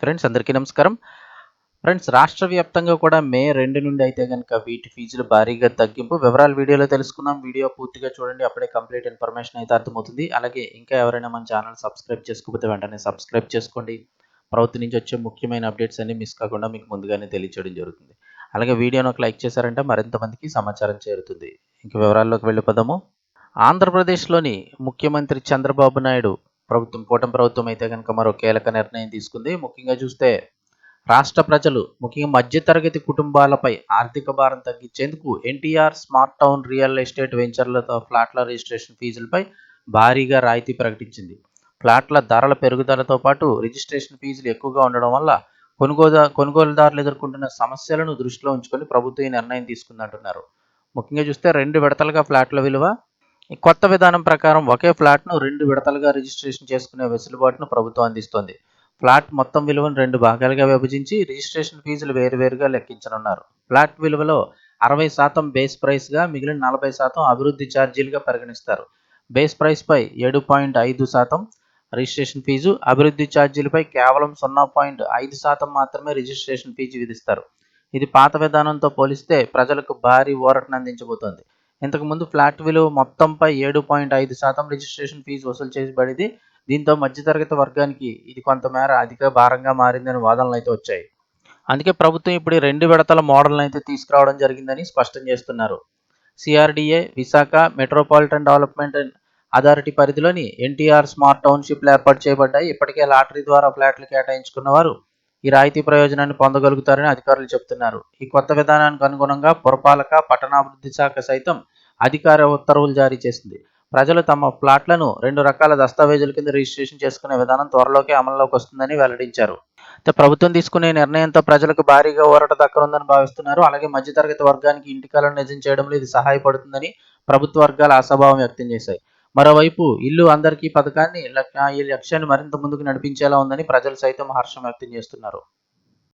Friends అందరికీ నమస్కారం. Friends రాష్ట్ర వ్యాప్తంగా కూడా మే రెండు నుండి అయితే కనుక వీటి ఫీజులు భారీగా తగ్గింపు. వివరాలు వీడియోలో తెలుసుకుందాం. వీడియో పూర్తిగా చూడండి. అప్పుడే కంప్లీట్ ఇన్ఫర్మేషన్ అయితే అర్థమవుతుంది. అలాగే ఇంకా ఎవరైనా మన ఛానల్ సబ్స్క్రైబ్ చేసుకోకపోతే వెంటనే సబ్స్క్రైబ్ చేసుకోండి. ప్రభుత్వం నుంచి వచ్చే ముఖ్యమైన అప్డేట్స్ అన్ని మిస్ కాకుండా మీకు ముందుగానే తెలియచేయడం జరుగుతుంది. అలాగే వీడియోను ఒక లైక్ చేశారంటే మరింత మందికి సమాచారం చేరుతుంది. ఇంక వివరాల్లోకి వెళ్ళిపోదాము. ఆంధ్రప్రదేశ్లోని ముఖ్యమంత్రి చంద్రబాబు నాయుడు ప్రభుత్వం కూటమి ప్రభుత్వం అయితే కనుక మరో కీలక నిర్ణయం తీసుకుంది. ముఖ్యంగా చూస్తే రాష్ట్ర ప్రజలు ముఖ్యంగా మధ్యతరగతి కుటుంబాలపై ఆర్థిక భారం తగ్గించేందుకు NTR smart town real estate వెంచర్లతో ఫ్లాట్ల రిజిస్ట్రేషన్ ఫీజులపై భారీగా రాయితీ ప్రకటించింది. ఫ్లాట్ల ధరల పెరుగుదలతో పాటు రిజిస్ట్రేషన్ ఫీజులు ఎక్కువగా ఉండడం వల్ల కొనుగోదా కొనుగోలుదారులు ఎదుర్కొంటున్న సమస్యలను దృష్టిలో ఉంచుకొని ప్రభుత్వం ఈ నిర్ణయం తీసుకుందంటున్నారు. ముఖ్యంగా చూస్తే రెండు విడతలుగా ఫ్లాట్ల విలువ ఈ కొత్త విధానం ప్రకారం ఒకే ఫ్లాట్ను రెండు విడతలుగా రిజిస్ట్రేషన్ చేసుకునే వెసులుబాటును ప్రభుత్వం అందిస్తోంది. ఫ్లాట్ మొత్తం విలువను రెండు భాగాలుగా విభజించి రిజిస్ట్రేషన్ ఫీజులు వేరువేరుగా లెక్కించనున్నారు. ఫ్లాట్ విలువలో అరవై శాతం బేస్ ప్రైస్గా మిగిలిన నలభై శాతం అభివృద్ధి ఛార్జీలుగా పరిగణిస్తారు. బేస్ ప్రైస్పై ఏడు పాయింట్ ఐదు శాతం రిజిస్ట్రేషన్ ఫీజు అభివృద్ధి ఛార్జీలపై కేవలం సున్నా పాయింట్ ఐదు శాతం మాత్రమే రిజిస్ట్రేషన్ ఫీజు విధిస్తారు. ఇది పాత విధానంతో పోలిస్తే ప్రజలకు భారీ ఊరటను అందించబోతోంది. ఇంతకుముందు ఫ్లాట్ విలువ మొత్తంపై ఏడు పాయింట్ ఐదు శాతం రిజిస్ట్రేషన్ ఫీజు వసూలు చేయబడింది. దీంతో మధ్యతరగతి వర్గానికి ఇది కొంతమేర అధిక భారంగా మారిందని వాదనలు అయితే వచ్చాయి. అందుకే ప్రభుత్వం ఇప్పుడు రెండు విడతల మోడల్ని అయితే తీసుకురావడం జరిగిందని స్పష్టం చేస్తున్నారు. CRDA Visakha metropolitan development authority పరిధిలోని ఎన్టీఆర్ స్మార్ట్ టౌన్షిప్లు ఏర్పాటు చేయబడ్డాయి. ఇప్పటికే లాటరీ ద్వారా ఫ్లాట్లు కేటాయించుకున్న వారు ఈ రాయితీ ప్రయోజనాన్ని పొందగలుగుతారని అధికారులు చెబుతున్నారు. ఈ కొత్త విధానానికి అనుగుణంగా పురపాలక పట్టణాభివృద్ధి శాఖ సైతం అధికార ఉత్తర్వులు జారీ చేసింది. ప్రజలు తమ ప్లాట్లను రెండు రకాల దస్తావేజుల కింద రిజిస్ట్రేషన్ చేసుకునే విధానం త్వరలోకి అమల్లోకి వస్తుందని వెల్లడించారు. అయితే ప్రభుత్వం తీసుకునే నిర్ణయంతో ప్రజలకు భారీగా ఊరట దక్కనుందని భావిస్తున్నారు. అలాగే మధ్యతరగతి వర్గానికి ఇంటి కలను నిజం చేయడంలో ఇది సహాయపడుతుందని ప్రభుత్వ వర్గాలు ఆశాభావం వ్యక్తం చేశాయి. మరోవైపు ఇల్లు అందరికీ పథకాన్ని ఈ లక్ష్యాన్ని మరింత ముందుకు నడిపించేలా ఉందని ప్రజలు సైతం హర్షం వ్యక్తం చేస్తున్నారు.